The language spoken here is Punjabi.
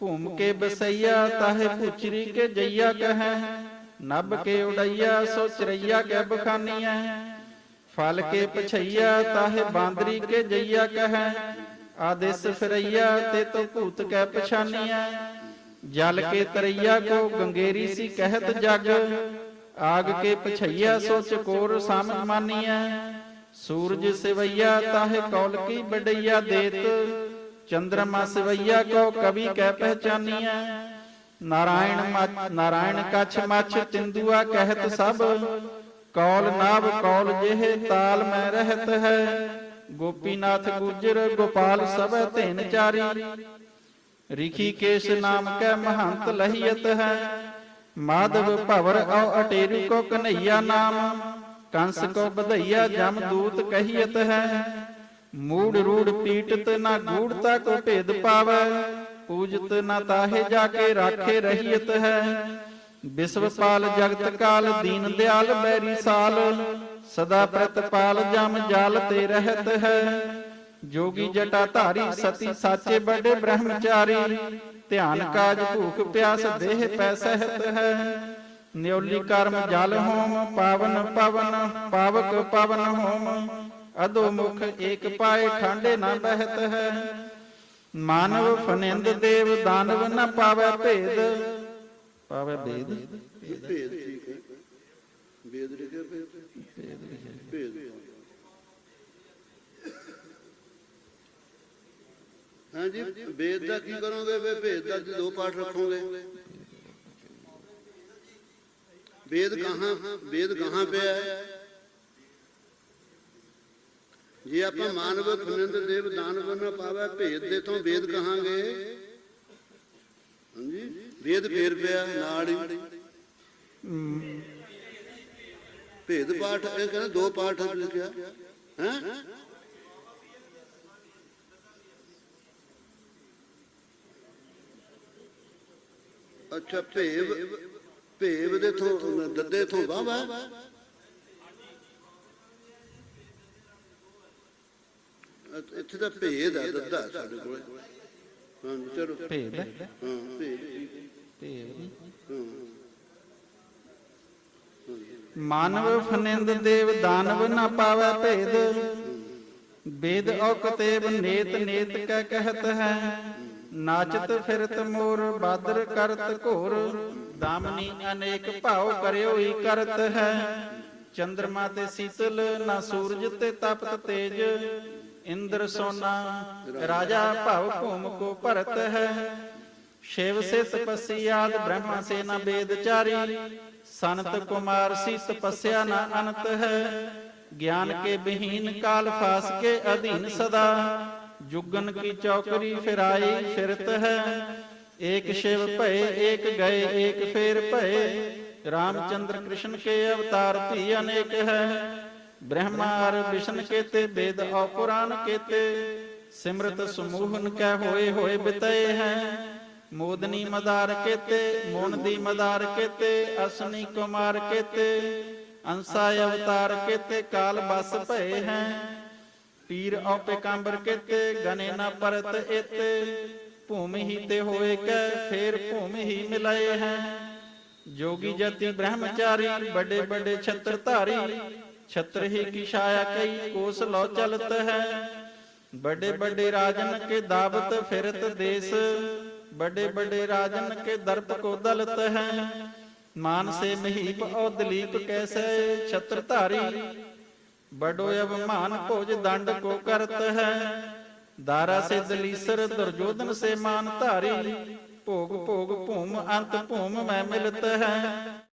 ਭੂਮ ਕੇ ਬਸਈਆ ਤਾਹੇ ਪੁਚਰੀ ਕੇ ਜਈਆ ਕਹੈ ਨਭ ਕੇ ਉਡਈਆ ਸੋ ਚਰਈਆ ਕੈ ਬਖਾਨੀਐ। ਫਲ ਕੇ ਪਛਈਆ ਤਾਹੇ ਬਾਂਦਰੀ ਕੇ ਜਈਆ ਕਹੈ, ਆਦੇਸ ਫਿਰਈਆ ਤੇ ਤੋ ਭੂਤ ਕੈ ਪਛਾਨੀਐ। ਜਲ ਕੇ ਤਰਈਆ ਕੋ ਗੰਗੇਰੀ ਸੀ ਕਹਿਤ ਜਗ, ਆਗ ਕੇ ਪਛਈਆ ਸੋ ਚਕੋਰ ਸਮ ਮਾਨੀਐ। ਸੂਰਜ ਸਿਵਈਆ ਤਾਹੇ ਕੌਲ ਕੀ ਬਡਈਆ ਦੇਤ ਚੰਦਰਮਾ ਸਿਵਈਆ ਕੋ ਕਵੀ ਕਹਿ ਪਹਿਚਾਨੀਐ। ਨਾਰਾਇਣ ਨਾਰਾਇਣ ਕਛ ਮਛ ਤਿੰਦੂਆ ਕਹਿਤ ਸਭ। ਕੌਲ ਨਾਭ ਕੌਲ ਜਿਹੇ ਤਾਲ ਮੈਂ ਰਹਿਤ ਹੈ। ਗੋਪੀਨਾਥ ਗੁਜਰ ਗੋਪਾਲ ਸਭੈ ਧਿਨ ਚਾਰੀ। ਰਿਖੀਕੇਸ਼ ਨਾਮ ਕੈ ਮਹੰਤ ਲਹੀਅਤ ਹੈ। ਮਾਧਵ ਭਵਰ ਔ ਅਟੇਰੂ ਕੋ ਕਨਈਆ ਨਾਮ। ਕੰਸ ਕੋ ਬਧਈਆ ਜਮ ਦੂਤ ਕਹੀਅਤ ਹੈ। ਮੂੜ ਰੂੜ ਪੀਟਤ ਨਾ ਗੂੜਤਾ ਕੋ ਭੇਦ ਪਾਵੈ, ਪੂਜਤ ਨਾ ਤਾਹੇ ਜਾ ਕੇ ਰਾਖੇ ਰਹੀਅਤ ਹੈ। ਵਿਸ਼ਵਪਾਲ ਜਗਤ ਕਾਲ, ਦੀਨ ਦਿਆਲ ਬੈਰੀ ਸਾਲ, ਸਦਾ ਪ੍ਰਤਪਾਲ ਜਮ ਜਾਲ ਤੇ ਰਹਿਤ ਹੈ। ਜੋਗੀ ਜਟਾ ਧਾਰੀ, ਸਤੀ ਸਾਚੇ ਬੜੇ ਬ੍ਰਹਮਚਾਰੀ, ਧਿਆਨ ਕਾਜ ਭੂਖ ਪਿਆਸ ਦੇਹ ਪੈ ਸਹਿਤ ਹੈ। ਨਿਉਲੀ ਕਰਮ ਜਲ ਹੋਮ, ਪਾਵਨ ਪਵਨ, ਪਾਵਕ ਪਵਨ ਹੋਮ ਅਦੋ ਮੁਖ ਏਕ ਪਾਏ ਠਾਂਡੇ ਨਾ ਬਹਿਤ ਹੈ। ਮਾਨਵ ਫਨਿੰਦ ਦੇਵ ਦਾਨਵ ਨ ਪਾਵੈ ਭੇਦ। ਪਾਵੈ ਭੇਦ। ਭੇਦ। ਠੀਕ ਹੈ। ਭੇਦ ਲਿਖਿਆ ਭੇਦ ਭੇਦ ਹਾਂਜੀ ਵੇਦ ਦਾ ਕੀ ਕਰੋਗੇ? ਵੇ ਭੇਦ ਦਾ ਦੋ ਪਾਠ ਰੱਖੋਗੇ? ਵੇਦ ਕਹਾਂ? ਵੇਦ ਕਹਾਂ ਪਿਆ ਹੈ? ਜੇ ਆਪਾਂ ਮਾਨਵ ਫਨਿੰਦ ਦੇਵ ਦਾਨਵ ਨਾ ਪਾਵੇ, ਭੇਦ ਦੇ ਤੋਂ ਵੇਦ ਕਹਾਂਗੇ। ਹਾਂਜੀ? ਵੇਦ ਫੇਰ ਪਿਆ, ਨਾਲ ਹੀ। ਭੇਦ ਪਾਠ, ਇਹ ਕਹਿੰਦਾ ਦੋ ਪਾਠ ਲਿਖਿਆ। ਹੈ? ਅੱਛਾ, ਭੇਵ ਭੇਵ ਦੇ ਤੋਂ ਦੱਦੇ ਤੋਂ ਵਾਵਾ ਇੱਥੇ ਤਾਂ ਭੇਦ ਆ ਦੱਦਾ ਸਾਡੇ ਕੋਲ ਹਾਂ ਚਲੋ ਭੇਦ ਹਾਂ ਭੇਦ ਹੈ। ਭੇਦ ਹਾਂ ਮਾਨਵ ਫਨਿੰਦ ਦੇਵ ਦਾਨਵ ਨ ਪਾਵੈ ਭੇਦ ਵੇਦ ਔਕਤੇਬ ਨੇਤ ਨੇਤ ਕੈ ਕਹਿਤ ਹੈ ਨਾਚਤ ਫਿਰਤ ਮੋਰ ਬਾਦਰ ਕਰਤ ਘੋਰ ਦਾਮਨੀ ਅਨੇਕ ਭਾਉ ਕਰਿਓ ਹੀ ਕਰਤ ਹੈ ਚੰਦਰਮਾ ਤੇ ਸੀਤਲ ਨਾ ਸੂਰਜ ਤੇ ਤਪਤ ਤੇਜ ਇੰਦਰ ਸੋਨਾ ਰਾਜਾ ਭਵ ਭੂਮ ਕੋ ਭਰਤ ਹੈ। ਸ਼ਿਵ ਸੇ ਤਪਸੀ ਆਦ ਬ੍ਰਹਮਾ ਸੇ ਨ ਵੇਦ ਚਾਰੀ ਸੰਤ ਕੁਮਾਰ ਸੀ ਤਪੱਸਿਆ ਨਾ ਅਨੰਤ ਹੈ। ਗਿਆਨ ਕੇ ਬਹੀਨ ਕਾਲ ਫਾਸ ਕੇ ਅਧੀਨ ਸਦਾ। ਜੁਗਨ ਕੀ ਚੌਕਰੀ ਫਿਰਾਈ ਫਿਰਤ ਹੈ। ਏਕ ਸ਼ਿਵ ਭਏ ਏਕ ਗਏ ਏਕ ਫੇਰ ਭਏ। ਰਾਮਚੰਦਰ ਕ੍ਰਿਸ਼ਨ ਕੇ ਅਵਤਾਰ ਧੀ ਅਨੇਕ ਹੈ। ਬ੍ਰਹਮਾ ਅਰ ਵਿਸ਼ਨ ਕੇਤੇ ਵੇਦ ਔ ਪੁਰਾਨ ਕੇਤੇ। ਸਿਮਰਤ ਸਮੂਹਨ ਕੈ ਹੋਏ ਹੋਏ ਬਿਤਏ ਹੈ। ਮੋਦਨੀ ਮਦਾਰ ਕੇਤੇ ਮੋਨ ਦੀ ਮਦਾਰ ਕੇਤੇ, ਅਸਨੀ ਕੁਮਾਰ ਕੇਤੇ। ਅੰਸਾ ਅਵਤਾਰ ਕੇਤੇ, ਕਾਲ ਬਸ ਭਏ ਹੈ। ਪੀਰ ਔਪੇ ਕੰਬਰ ਕੇਤੇ, ਗਨੇ ਨਾ ਪਰਤ ਏਤੇ। ਭੂਮਿ ਹੀ ਤੇ ਹੋਏ ਕੈ, ਫੇਰ ਭੂਮਿ ਹੀ ਮਿਲਾਏ ਹੈ। ਜੋਗੀ ਜਤੀ ਬ੍ਰਹਮਚਾਰੀ, ਵੱਡੇ ਵੱਡੇ ਛਤਰ ਧਾਰੀ छत्र ही की छाया कई कोस लो चलत है। बड़े बड़े राजन के दावत फिरत देश बड़े बड़े राजन के दर्प को दलत है। मान से महीप और दिलीप कैसे छत्रधारी, बड़ो अवमान भोज दंड को करत है। दारा से दलीसर दुर्योधन से मान धारी भोग भोग भूम, अंत भूम में मिलत है।